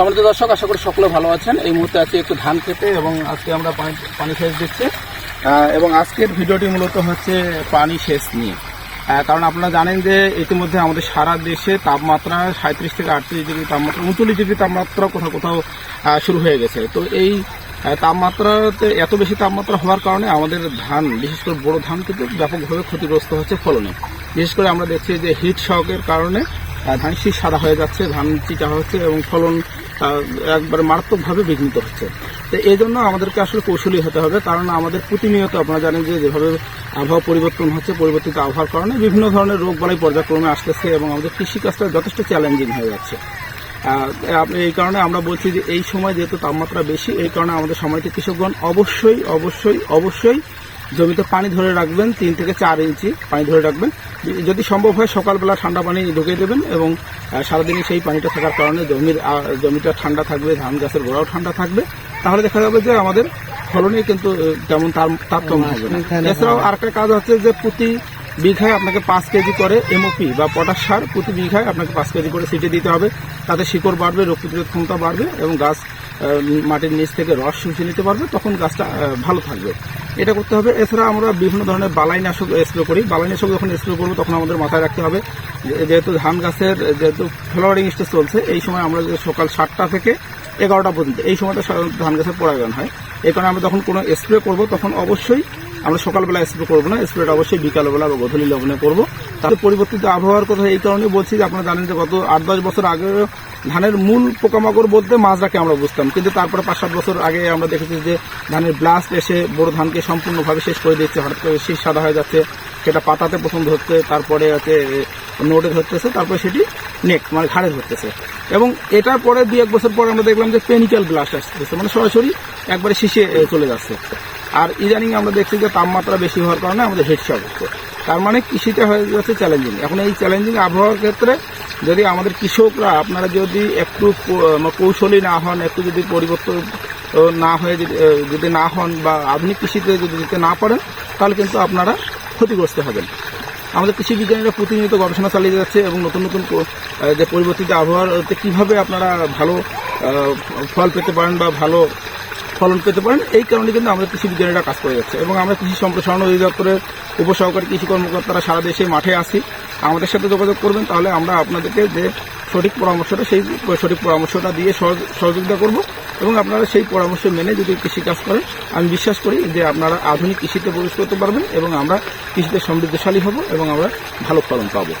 সম্মানিত দর্শক, আশা করি সকলে ভালো আছেন। এই মুহূর্তে আছি একটু ধান খেতে এবং আজকে আমরা পানি পানি সেচ দিচ্ছি। এবং আজকের ভিডিওটি মূলত হচ্ছে পানি সেচ নিয়ে। কারণ আপনারা জানেন যে ইতিমধ্যে আমাদের সারা দেশে তাপমাত্রা সাঁত্রিশ থেকে আটত্রিশ ডিগ্রি তাপমাত্রা, উনচল্লিশ ডিগ্রি তাপমাত্রা কোথাও কোথাও শুরু হয়ে গেছে। তো এই তাপমাত্রাতে এত বেশি তাপমাত্রা হওয়ার কারণে আমাদের ধান, বিশেষ করে বড় ধান কিন্তু ব্যাপকভাবে ক্ষতিগ্রস্ত হচ্ছে ফলনে। বিশেষ করে আমরা দেখছি যে হিট শকের কারণে ধান শীষ সাদা হয়ে যাচ্ছে, ধান চিটা হচ্ছে এবং ফলন একবারে মারাত্মকভাবে বিঘ্নিত হচ্ছে। তো এই জন্য আমাদেরকে আসলে কৌশলী হতে হবে, কারণ আমাদের প্রতিনিয়ত আপনারা জানেন যে যেভাবে আবহাওয়া পরিবর্তন হচ্ছে, পরিবর্তিত আবহাওয়ার কারণে বিভিন্ন ধরনের রোগ বালাই পর্যায়ক্রমে আসতেছে এবং আমাদের কৃষিকাজটা যথেষ্ট চ্যালেঞ্জিং হয়ে যাচ্ছে। এই কারণে আমরা বলছি যে এই সময় যেহেতু তাপমাত্রা বেশি, এই কারণে আমাদের সময়টি কৃষকগণ অবশ্যই অবশ্যই অবশ্যই জমিতে পানি ধরে রাখবেন তিন থেকে চার ইঞ্চি পানি ধরে রাখবেন। যদি সম্ভব হয় সকালবেলা ঠান্ডা পানি ঢুকিয়ে দেবেন এবং আহ, সারাদিনই সেই পানিটা থাকার কারণে জমির জমিটা ঠান্ডা থাকবে ধান গাছের গোড়াও ঠান্ডা থাকবে। তাহলে দেখা যাবে যে আমাদের ফলনে কিন্তু তেমন তার তারতম্য হবে না। এছাড়াও আরেকটা কাজ হচ্ছে যে প্রতি বিঘায় আপনাকে পাঁচ কেজি করে এমওপি বা পটাশ সার প্রতি বিঘায় আপনাকে পাঁচ কেজি করে ছিটে দিতে হবে। তাতে শিকড় বাড়বে রোগ প্রতিরোধ ক্ষমতা বাড়বে এবং গাছ মাটির নিচ থেকে রস শুষে নিতে পারবে তখন গাছটা ভালো থাকবে। এটা করতে হবে। এছাড়া আমরা বিভিন্ন ধরনের বালাইনাশক স্প্রে করি। বালাইনাশক যখন স্প্রে করব, তখন আমাদের মাথায় রাখতে হবে যেহেতু ধান গাছের, যেহেতু ফ্লাওয়ারিং স্টেজ চলছে, এই সময় আমরা সকাল সাতটা থেকে এগারোটা পর্যন্ত, এই সময়টা সাধারণত ধান গাছের পরাগায়ন হয়। এই কারণে আমরা যখন কোনো স্প্রে করব, তখন অবশ্যই আমরা সকালবেলা স্প্রে করব না। স্প্রেটা অবশ্যই বিকালবেলা বা গধূলি লবণে করব। তাতে পরিবর্তিত আবহাওয়ার কথা এই কারণে বলছি যে আপনারা জানেন যে গত আট দশ বছর আগে ধানের মূল পোকামাকড় বলতে মাছটাকে আমরা বুঝতাম। কিন্তু তারপরে পাঁচ সাত বছর আগে আমরা দেখেছি যে ধানের ব্লাস্ট এসে বড় ধানকে সম্পূর্ণভাবে শেষ করে দিচ্ছে, হঠাৎ করে শীষ সাদা হয়ে যাচ্ছে, সেটা পাতাতে প্রথম ধরছে তারপরে হচ্ছে নোটে ধরতেছে, তারপরে সেটি নেক মানে ঘাড়ে ধরতেছে। এবং এটার পরে দু এক বছর পরে আমরা দেখলাম যে পেনিক্যাল ব্লাস্ট আসতেছে মানে সরাসরি একবারে শীষে চলে যাচ্ছে। আর ইদানিং আমরা দেখছি যে তাপমাত্রা বেশি হওয়ার কারণে আমাদের হেডশক হচ্ছে। তার মানে কৃষিটা হয়ে যাচ্ছে চ্যালেঞ্জিং এখন এই চ্যালেঞ্জিং আবহাওয়ার ক্ষেত্রে যদি আমাদের কৃষকরা, আপনারা যদি একটু কৌশলী না হন, একটু যদি পরিবর্তন না হয়ে যদি না হন বা আধুনিক কৃষিতে যদি দিতে না পারেন, তাহলে কিন্তু আপনারা ক্ষতিগ্রস্ত হবেন। আমাদের কৃষি বিজ্ঞানীরা প্রতিনিয়ত গবেষণা চালিয়ে যাচ্ছে এবং নতুন নতুন যে পরিবর্তিত আবহাওয়াতে কীভাবে আপনারা ভালো ফল পেতে পারেন বা ভালো ফলন পেতে পারেন। এই কারণে কিন্তু আমাদের কৃষি বিজ্ঞানীরা কাজ করে যাচ্ছে। এবং আমরা কৃষি সম্প্রসারণ অধিদপ্তরের উপসহকারী কৃষি কর্মকর্তারা সারা দেশে মাঠে আসি আমাদের সাথে যোগাযোগ করবেন, তাহলে আমরা আপনাদেরকে যে সঠিক পরামর্শটা, সেই সঠিক পরামর্শটা দিয়ে সহযোগিতা করব। এবং আপনারা সেই পরামর্শ মেনে যদি কৃষিকাজ করেন, আমি বিশ্বাস করি যে আপনারা আধুনিক কৃষিতে প্রবেশ করতে পারবেন এবং আমরা কৃষিতে সমৃদ্ধশালী হব এবং আমরা ভালো ফলন পাবো।